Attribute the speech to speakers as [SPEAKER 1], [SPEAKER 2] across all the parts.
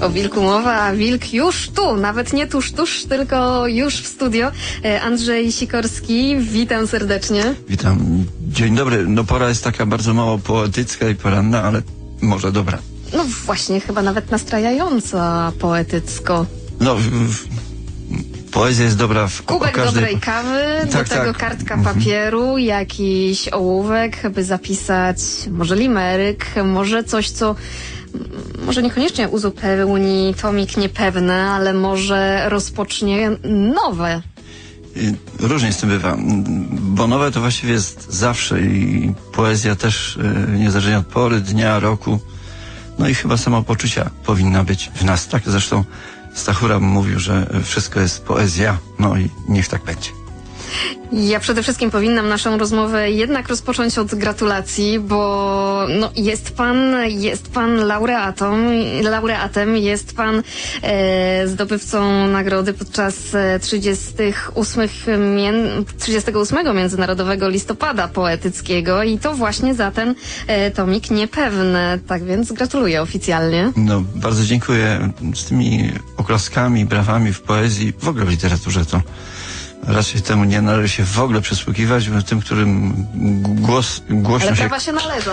[SPEAKER 1] O wilku mowa, a wilk już tu, nawet nie tuż, tuż, tylko już w studio. E, Andrzej Sikorski, witam serdecznie.
[SPEAKER 2] Witam. Dzień dobry. No pora jest taka bardzo mało poetycka i poranna, ale może dobra.
[SPEAKER 1] No właśnie, chyba nawet nastrajająca poetycko.
[SPEAKER 2] No, w, w, poezja jest dobra w
[SPEAKER 1] Kubek
[SPEAKER 2] każdej...
[SPEAKER 1] dobrej kawy,
[SPEAKER 2] Tak,
[SPEAKER 1] do tego
[SPEAKER 2] tak.
[SPEAKER 1] kartka papieru, jakiś ołówek, by zapisać może limeryk, może coś, co może niekoniecznie uzupełni tomik niepewny, ale może rozpocznie nowe.
[SPEAKER 2] Y, Różnie z tym bywa, bo nowe to właściwie jest zawsze i poezja też y, niezależnie od pory, dnia, roku. No i chyba samopoczucia powinna być w nas. Tak zresztą Stachura mówił, że wszystko jest poezja. No i niech tak będzie.
[SPEAKER 1] Ja przede wszystkim powinnam naszą rozmowę jednak rozpocząć od gratulacji, bo no, jest pan, jest pan laureatem, jest pan e, zdobywcą nagrody podczas e, 38, mien, 38 Międzynarodowego Listopada Poetyckiego i to właśnie za ten e, tomik niepewny. Tak więc gratuluję oficjalnie.
[SPEAKER 2] No, bardzo dziękuję. Z tymi oklaskami, brawami w poezji, w ogóle w literaturze to raczej temu nie należy się w ogóle przysługiwać, bo tym, którym głos, głośno
[SPEAKER 1] Ale
[SPEAKER 2] się...
[SPEAKER 1] prawa się należą.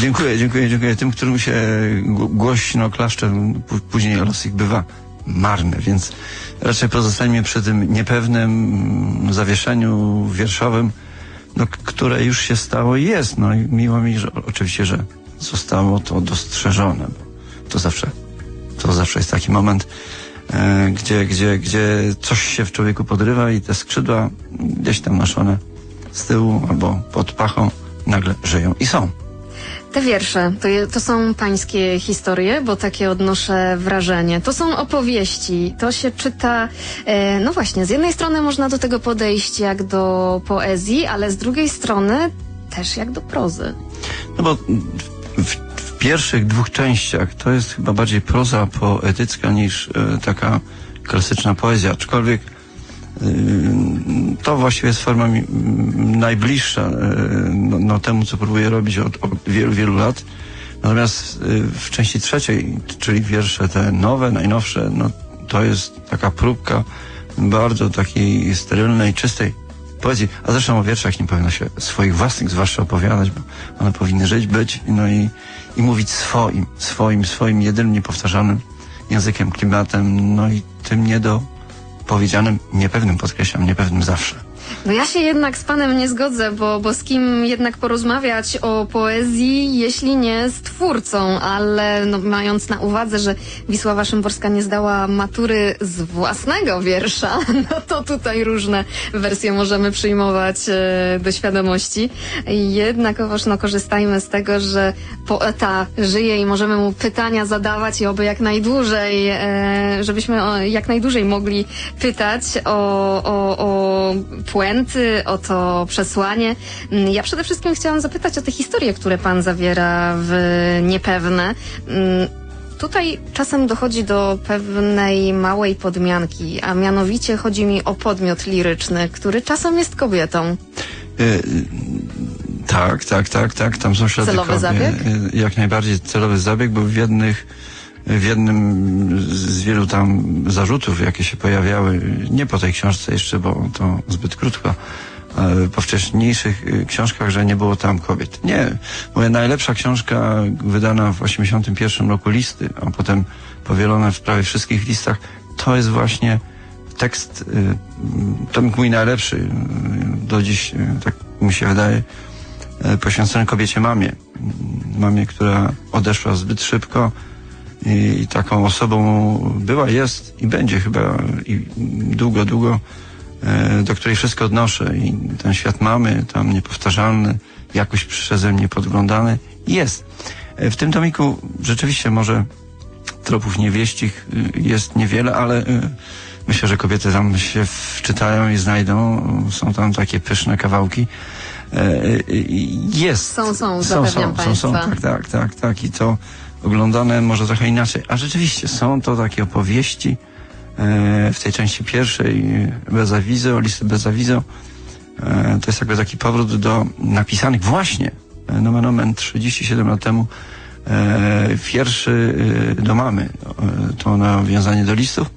[SPEAKER 2] Dziękuję, dziękuję, dziękuję. Tym, którym się głośno klaszcze, później los ich bywa marny, więc raczej pozostańmy przy tym niepewnym mm, zawieszeniu wierszowym, no, które już się stało i jest. No i miło mi, że oczywiście, że zostało to dostrzeżone. Bo to zawsze, to zawsze jest taki moment, gdzie, gdzie, gdzie coś się w człowieku podrywa i te skrzydła gdzieś tam noszone z tyłu albo pod pachą nagle żyją i są.
[SPEAKER 1] Te wiersze to, je, to są pańskie historie, bo takie odnoszę wrażenie. To są opowieści, to się czyta. E, no właśnie, z jednej strony można do tego podejść jak do poezji, ale z drugiej strony też jak do prozy.
[SPEAKER 2] No bo pierwszych dwóch częściach to jest chyba bardziej proza poetycka niż e, taka klasyczna poezja, aczkolwiek e, to właściwie jest forma mi, najbliższa e, no, no, temu, co próbuję robić od, od wielu, wielu lat. Natomiast w części trzeciej, czyli wiersze te nowe, najnowsze, no to jest taka próbka bardzo takiej sterylnej, czystej poezji. A zresztą o wierszach nie powinno się swoich własnych zwłaszcza opowiadać, bo one powinny żyć, być, no i, i mówić swoim, swoim, swoim jedynym niepowtarzalnym językiem, klimatem, no i tym niedopowiedzianym, niepewnym, podkreślam, niepewnym zawsze.
[SPEAKER 1] No ja się jednak z panem nie zgodzę, bo, bo z kim jednak porozmawiać o poezji, jeśli nie z twórcą, ale no, mając na uwadze, że Wisława Szymborska nie zdała matury z własnego wiersza, no to tutaj różne wersje możemy przyjmować e, do świadomości. Jednakowoż no, korzystajmy z tego, że poeta żyje i możemy mu pytania zadawać i oby jak najdłużej, e, żebyśmy o, jak najdłużej mogli pytać o, o, o puenty, o to przesłanie. Mm, Ja przede wszystkim chciałam zapytać o te historie, które pan zawiera w Niepewne. Mm, Tutaj czasem dochodzi do pewnej małej podmianki, a mianowicie chodzi mi o podmiot liryczny, który czasem jest kobietą.
[SPEAKER 2] E, tak, tak, tak, tak, tam są ślady
[SPEAKER 1] Celowy
[SPEAKER 2] kobiet.
[SPEAKER 1] zabieg?
[SPEAKER 2] E, Jak najbardziej celowy zabieg, bo w jednych w jednym z wielu tam zarzutów, jakie się pojawiały, nie po tej książce jeszcze, bo to zbyt krótko, po wcześniejszych y, książkach, że nie było tam kobiet. Nie. Moja najlepsza książka wydana w 81 roku listy, a potem powielona w prawie wszystkich listach, to jest właśnie tekst, y, to mój najlepszy y, do dziś, tak mi się wydaje, poświęcony kobiecie mamie. Mamie, która odeszła zbyt szybko, i taką osobą była, jest i będzie chyba i długo, długo, e, do której wszystko odnoszę i ten świat mamy, tam niepowtarzalny, jakoś przeze mnie podglądany, jest. E, W tym tomiku rzeczywiście może tropów niewieścich y, jest niewiele, ale myślę, że kobiety tam się wczytają i znajdą. Są tam takie pyszne kawałki. E, Jest.
[SPEAKER 1] Są, są,
[SPEAKER 2] są,
[SPEAKER 1] zapewniam
[SPEAKER 2] są, są, tak, tak, tak, tak. I to oglądane może trochę inaczej. A rzeczywiście są to takie opowieści e, w tej części pierwszej bez awizo, listy bez awizo. E, to jest jakby taki powrót do napisanych właśnie e, nomen omen 37 lat temu wierszy e, do mamy. To nawiązanie do listów.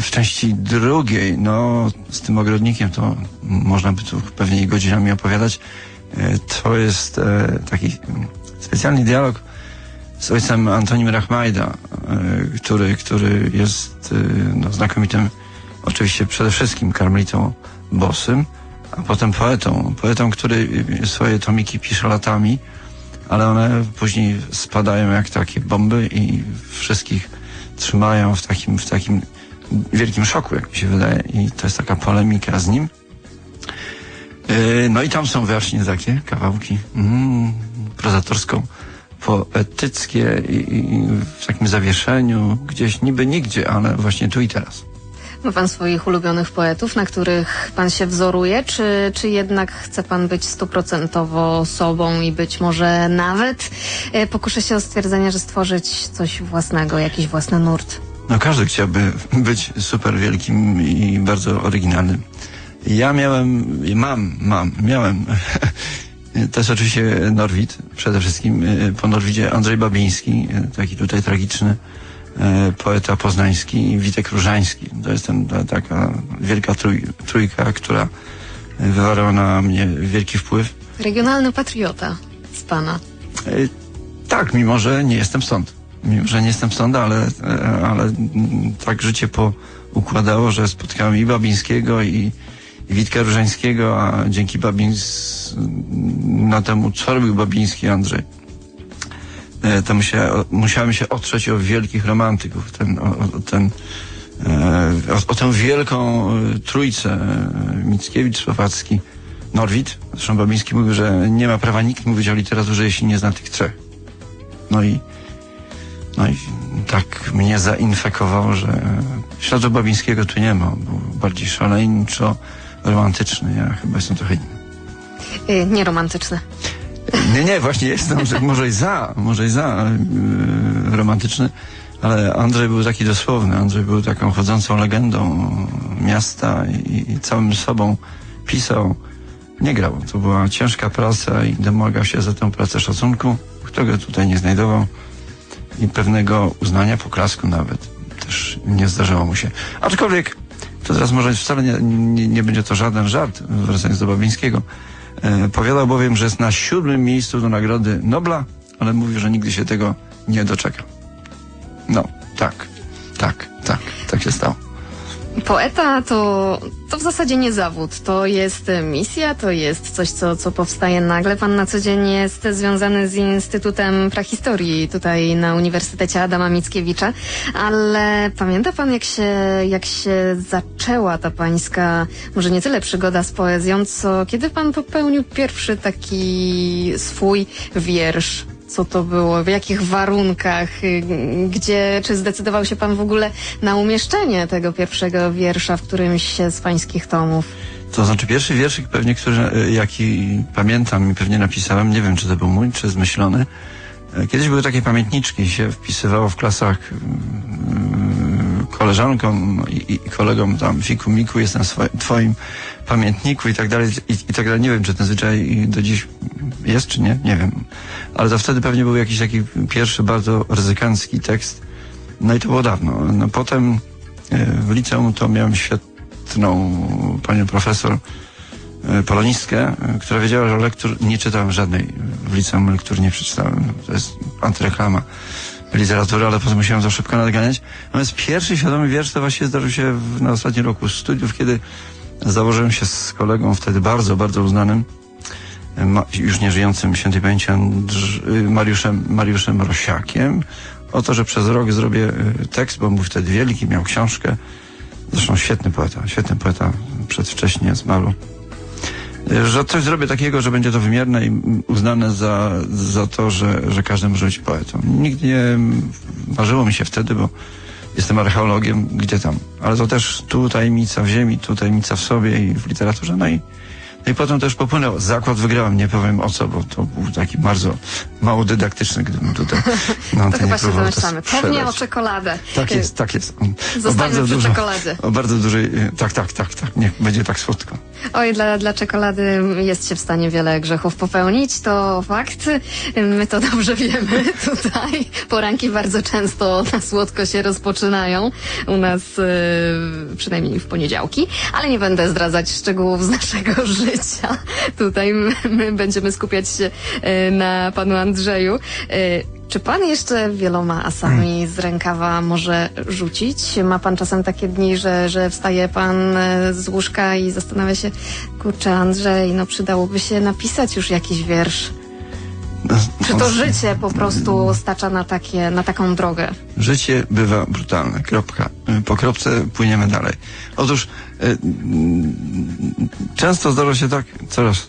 [SPEAKER 2] W części drugiej, no z tym ogrodnikiem to można by tu pewnie godzinami opowiadać. To jest taki specjalny dialog z ojcem Antonim Rachmajda, e, który, który jest e, no, znakomitym, oczywiście przede wszystkim karmelitą bosym, a potem poetą. Poetą, który swoje tomiki pisze latami, ale one później spadają jak takie bomby i wszystkich trzymają w takim, w takim wielkim szoku, jak mi się wydaje. I to jest taka polemika z nim. Yy, No i tam są właśnie takie kawałki mm, prozatorsko poetyckie i, i w takim zawieszeniu, gdzieś niby nigdzie, ale właśnie tu i teraz.
[SPEAKER 1] Ma pan swoich ulubionych poetów, na których pan się wzoruje, czy, czy jednak chce pan być stuprocentowo sobą i być może nawet e, pokuszę się o stwierdzenie, że stworzyć coś własnego, jakiś własny nurt?
[SPEAKER 2] No każdy chciałby być super wielkim i bardzo oryginalnym. Ja miałem, mam, mam, miałem. To jest oczywiście Norwid, przede wszystkim y, po Norwidzie Andrzej Babiński, y, taki tutaj tragiczny y, poeta poznański i Witek Różański. To jest ten, ta, taka wielka trój, trójka, która wywarła na mnie wielki wpływ.
[SPEAKER 1] Regionalny patriota z pana.
[SPEAKER 2] Tak, mimo że nie jestem stąd. Mimo, że nie jestem stąd, ale, e, ale tak życie poukładało, że spotkałem i Babińskiego, i Witka Różańskiego, a dzięki Babińs, na temu, co robił Babiński Andrzej, e, to musia, musiałem się otrzeć o wielkich romantyków, ten, o, ten, e, o, o tę wielką e, trójcę, Mickiewicz, Słowacki, Norwid. Zresztą Babiński mówił, że nie ma prawa nikt mówić o literaturze, jeśli nie zna tych trzech. No i, no i tak mnie zainfekował, że śladu Babińskiego tu nie ma. Był bardziej szaleńczo romantyczny. Ja chyba jestem trochę inny.
[SPEAKER 1] Y, nieromantyczny.
[SPEAKER 2] Nie, nie, właśnie jestem, że może i za, może i za yy, romantyczny, ale Andrzej był taki dosłowny. Andrzej był taką chodzącą legendą miasta i, i całym sobą pisał. Nie grał. To była ciężka praca i domagał się za tę pracę szacunku, którego tutaj nie znajdował i pewnego uznania, poklasku nawet. Też nie zdarzało mu się. Aczkolwiek, to teraz może wcale nie, nie, nie będzie to żaden żart, wracając do Babińskiego. E, powiadał bowiem, że jest na siódmym miejscu do Nagrody Nobla, ale mówił, że nigdy się tego nie doczeka. No, tak, tak, tak, tak się stało.
[SPEAKER 1] Poeta to, to w zasadzie nie zawód, to jest e, misja, to jest coś, co, co powstaje nagle. Pan na co dzień jest związany z Instytutem Prahistorii tutaj na Uniwersytecie Adama Mickiewicza, ale pamięta pan, jak się, jak się zaczęła ta pańska, może nie tyle przygoda z poezją, co kiedy pan popełnił pierwszy taki swój wiersz? Co to było, w jakich warunkach, y, gdzie, czy zdecydował się pan w ogóle na umieszczenie tego pierwszego wiersza w którymś z pańskich tomów?
[SPEAKER 2] To znaczy pierwszy wierszyk pewnie, który, e, jaki pamiętam i pewnie napisałem, nie wiem czy to był mój, czy zmyślony. E, Kiedyś były takie pamiętniczki, się wpisywało w klasach mm, koleżankom i, i kolegom tam fiku miku, jestem w swoim, twoim pamiętniku i tak dalej i, i tak dalej. Nie wiem, czy ten zwyczaj do dziś jest, czy nie, nie wiem. Ale to wtedy pewnie był jakiś taki pierwszy bardzo ryzykancki tekst. No i to było dawno. No, potem e, w liceum to miałem świetną panią profesor, e, polonistkę, e, która wiedziała, że lektur nie czytałem żadnej. W liceum lektur nie przeczytałem. To jest antyreklama literatury, ale potem musiałem za szybko nadganiać. Natomiast pierwszy świadomy wiersz to właśnie zdarzył się w, na ostatnim roku studiów, kiedy założyłem się z kolegą wtedy bardzo, bardzo uznanym, e, już nieżyjącym świętej pamięci y, Mariuszem, Mariuszem Rosiakiem o to, że przez rok zrobię y, tekst, bo był wtedy wielki, miał książkę. Zresztą świetny poeta, świetny poeta, przedwcześnie zmarł. Że coś zrobię takiego, że będzie to wymierne i uznane za, za to, że, że każdy może być poetą. Nigdy nie marzyło mi się wtedy, bo jestem archeologiem, gdzie tam. Ale to też tu tajemnica w ziemi, tu tajemnica w sobie i w literaturze. No i, i potem też popłynął. Zakład wygrałem, nie powiem o co, bo to był taki bardzo mało dydaktyczny, gdybym tutaj na
[SPEAKER 1] To chyba się
[SPEAKER 2] to
[SPEAKER 1] Pewnie o czekoladę.
[SPEAKER 2] Tak jest, tak jest.
[SPEAKER 1] Zostańmy przy
[SPEAKER 2] dużo-
[SPEAKER 1] czekoladzie.
[SPEAKER 2] O bardzo dużej, tak, tak, tak, tak, niech będzie tak słodko.
[SPEAKER 1] Oj, dla, dla czekolady jest się w stanie wiele grzechów popełnić, to fakt. My to dobrze wiemy tutaj. Poranki bardzo często na słodko się rozpoczynają. U nas e, przynajmniej w poniedziałki. Ale nie będę zdradzać szczegółów z naszego życia. Tutaj my, my będziemy skupiać się e, na panu Andrzeju. E, Czy pan jeszcze wieloma asami z rękawa może rzucić? Ma pan czasem takie dni, że, że wstaje pan e, z łóżka i zastanawia się, kurczę Andrzej, no przydałoby się napisać już jakiś wiersz. Czy to życie po prostu stacza na, takie, na taką drogę?
[SPEAKER 2] Życie bywa brutalne. Kropka. Y, Po kropce płyniemy dalej. Otóż y, mm, często zdarza się tak, coraz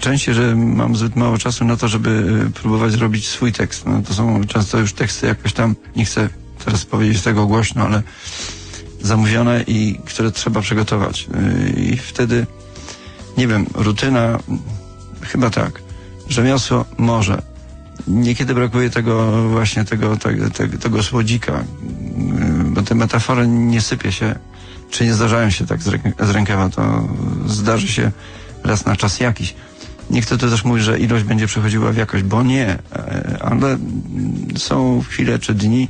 [SPEAKER 2] częściej, że mam zbyt mało czasu na to, żeby y, próbować zrobić swój tekst. No, to są często już teksty jakoś tam, nie chcę teraz powiedzieć tego głośno, ale zamówione i które trzeba przygotować. Y, I wtedy, nie wiem, rutyna, chyba tak. Rzemiosło może. Niekiedy brakuje tego właśnie tego, tego, tego, tego słodzika, yy, bo te metafory nie sypie się, czy nie zdarzają się tak z, ręk- z rękawa, to zdarzy się raz na czas jakiś. Nie chcę tu też mówić, że ilość będzie przechodziła w jakość, bo nie, e, ale mm, są chwile czy dni,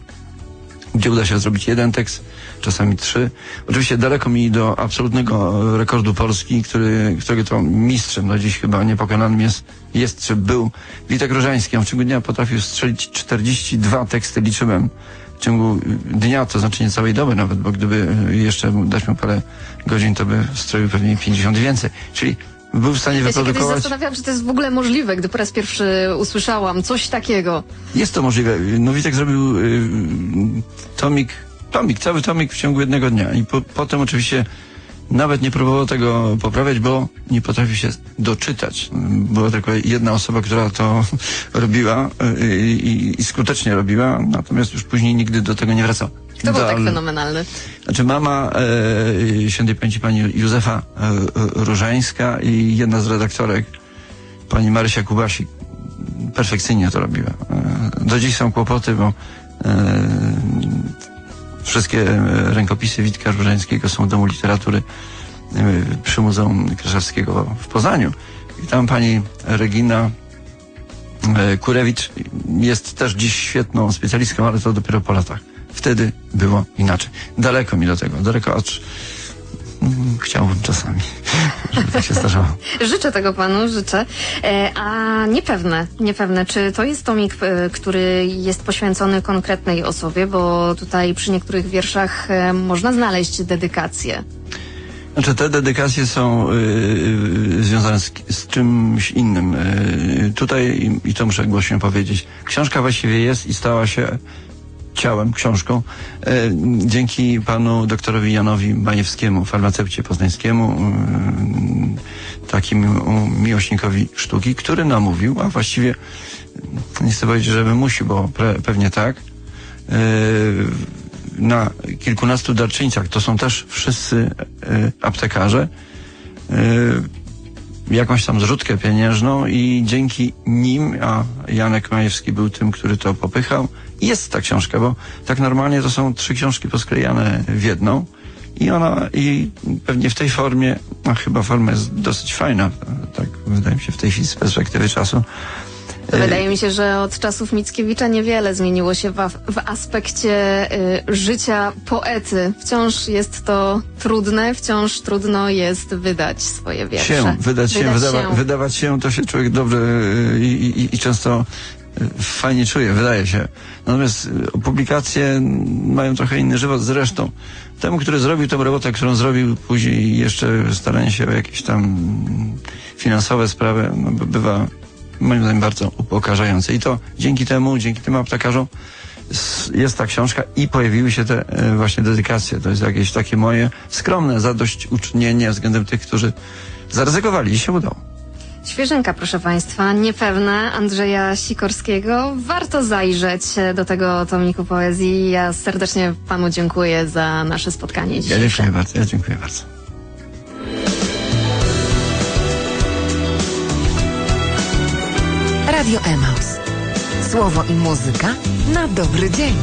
[SPEAKER 2] gdzie uda się zrobić jeden tekst, czasami trzy. Oczywiście daleko mi do absolutnego rekordu Polski, który, którego to mistrzem do dziś chyba niepokonanym jest, jest czy był Witek Różański. On w ciągu dnia potrafił strzelić 42 teksty, liczyłem. W ciągu dnia, to znaczy nie całej doby nawet, bo gdyby jeszcze dać mu parę godzin, to by stroił pewnie 50 i więcej. Czyli był w stanie
[SPEAKER 1] Ja się kiedyś
[SPEAKER 2] wyprodukować...
[SPEAKER 1] zastanawiałam, czy to jest w ogóle możliwe, gdy po raz pierwszy usłyszałam coś takiego.
[SPEAKER 2] Jest to możliwe. No Witek zrobił y, tomik, tomik, cały tomik w ciągu jednego dnia i po, potem oczywiście nawet nie próbował tego poprawiać, bo nie potrafił się doczytać. Była tylko jedna osoba, która to robiła y, i, i skutecznie robiła, natomiast już później nigdy do tego nie wracał.
[SPEAKER 1] Kto był tak
[SPEAKER 2] Dal-
[SPEAKER 1] fenomenalny?
[SPEAKER 2] znaczy mama e, świętej pamięci pani Józefa e, e, Różańska i jedna z redaktorek, pani Marysia Kubasik, perfekcyjnie to robiła. E, do dziś są kłopoty, bo e, wszystkie e, rękopisy Witka Różańskiego są w Domu Literatury e, przy Muzeum Kraszewskiego w Poznaniu. I tam pani Regina Kurewicz jest też dziś świetną specjalistką, ale to dopiero po latach. Wtedy było inaczej. Daleko mi do tego, daleko acz mm, chciałbym czasami, żeby tak się zdarzało.
[SPEAKER 1] Życzę tego panu, życzę. E, a niepewne, niepewne, czy to jest tomik, e, który jest poświęcony konkretnej osobie, bo tutaj przy niektórych wierszach e, można znaleźć dedykację.
[SPEAKER 2] Znaczy te dedykacje są y, związane z, z czymś innym. Y, tutaj, i, i to muszę głośno powiedzieć, książka właściwie jest i stała się ciałem, książką, y, dzięki panu doktorowi Janowi Majewskiemu, farmaceucie poznańskiemu, y, takim miłośnikowi sztuki, który namówił, a właściwie nie chcę powiedzieć, że wymusił, bo pewnie tak, na kilkunastu darczyńcach, to są też wszyscy aptekarze, jakąś tam zrzutkę pieniężną i dzięki nim, a Janek Majewski był tym, który to popychał, jest ta książka, bo tak normalnie to są trzy książki posklejane w jedną i ona, i pewnie w tej formie, a chyba forma jest dosyć fajna, tak wydaje mi się w tej chwili z perspektywy czasu.
[SPEAKER 1] To Wydaje mi się, że od czasów Mickiewicza niewiele zmieniło się w, w aspekcie y, życia poety. Wciąż jest to trudne, wciąż trudno jest wydać swoje wiersze.
[SPEAKER 2] się, wydać się, wydawa,
[SPEAKER 1] się.
[SPEAKER 2] wydawać się, to się człowiek dobrze y, i, i, i często fajnie czuje, wydaje się. Natomiast y, publikacje mają trochę inny żywot. Zresztą temu, który zrobił tę robotę, którą zrobił później jeszcze staranie się o jakieś tam finansowe sprawy, no, by- bywa moim zdaniem bardzo upokarzające. I to dzięki temu, dzięki tym aptekarzom jest ta książka i pojawiły się te e, właśnie dedykacje. To jest jakieś takie moje skromne zadośćuczynienie względem tych, którzy zaryzykowali i się udało.
[SPEAKER 1] Świeżynka, proszę Państwa, niepewna Andrzeja Sikorskiego. Warto zajrzeć do tego tomiku poezji. Ja serdecznie Panu dziękuję za nasze spotkanie
[SPEAKER 2] dzisiaj.
[SPEAKER 1] Ja
[SPEAKER 2] dziękuję bardzo. Ja dziękuję bardzo.
[SPEAKER 3] Radio Emaus. Słowo i muzyka na dobry dzień.